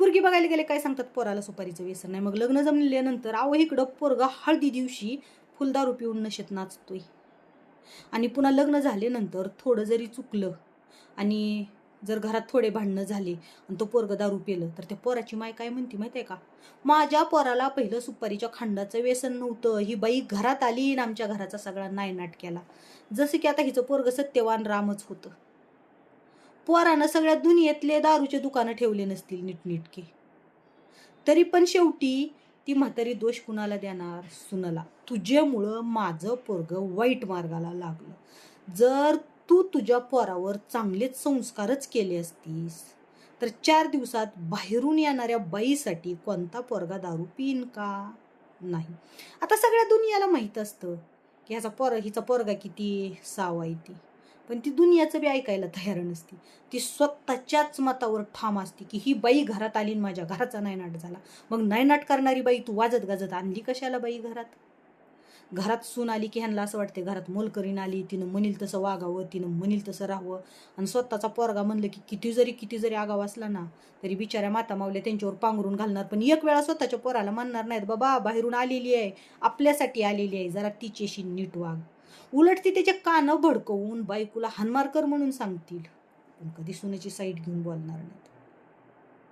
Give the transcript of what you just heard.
पोरगी बघायला गेले काय सांगतात पोराला सुपारीचं व्यसन? नाही मग लग्न जमलेल्यानंतर आव इकडं पोरगा हळदी दिवशी फुलदारू पिऊन नशेत नाचतोय. आणि पुन्हा लग्न झाल्यानंतर थोडं जरी चुकलं आणि जर घरात थोडे भांडणं झाले आणि तो पोरग दारू पिलं तर त्या पोराची माय काय म्हणते माहिती आहे का? माझ्या पोराला पहिलं सुपारीच्या खांडाचं व्यसन नव्हतं. ही बाई घरात आली आणि आमच्या घराचा सगळा नायनाट केला. जसं की आता हिचं पोरग सत्यवान रामच होतं. पोरानं सगळ्या दुनियेतले दारूचे दुकानं ठेवले नसतील नीटनीटके. तरी पण शेवटी ती म्हातारी दोष कुणाला देणार? सुनला. तुझ्यामुळं माझं पोरग वाईट मार्गाला लागलं. जर तू तुझ्या पोरावर चांगलेच संस्कारच केले असतीस तर चार दिवसात बाहेरून येणाऱ्या बाईसाठी कोणता पोरगा दारू पिन का? नाही. आता सगळ्या दुनियाला माहीत असतं की ह्याचा पोर हिचा पोरगा किती सावा आहे ती. पण ती दुनियाचं बी ऐकायला तयार नसती. ती स्वतःच्याच मतावर ठाम असते की ही बाई घरात आली माझ्या घराचा नायनाट झाला. मग नायनाट करणारी बाई तू वाजत गाजत आणली कशाला बाई घरात? घरात सून आली की ह्यांना असं वाटते घरात मोलकरीन आली तिनं म्हणील तसं वागावं तिनं म्हणील तसं राहावं. आणि स्वतःचा पोरगा म्हणलं की किती जरी किती जरी आगाव असला ना तरी बिचाऱ्या माता मावल्या त्यांच्यावर पांघरून घालणार. पण एक वेळा स्वतःच्या पोराला म्हणणार नाहीत. बाबा बाहेरून आलेली आहे. आपल्यासाठी आलेली आहे. जरा तिच्याशी नीट वाग. उलट ती त्याच्या कानं भडकवून बायकोला हानमार कर म्हणून सांगतील. पण कधी सुनेची साईड घेऊन बोलणार नाहीत.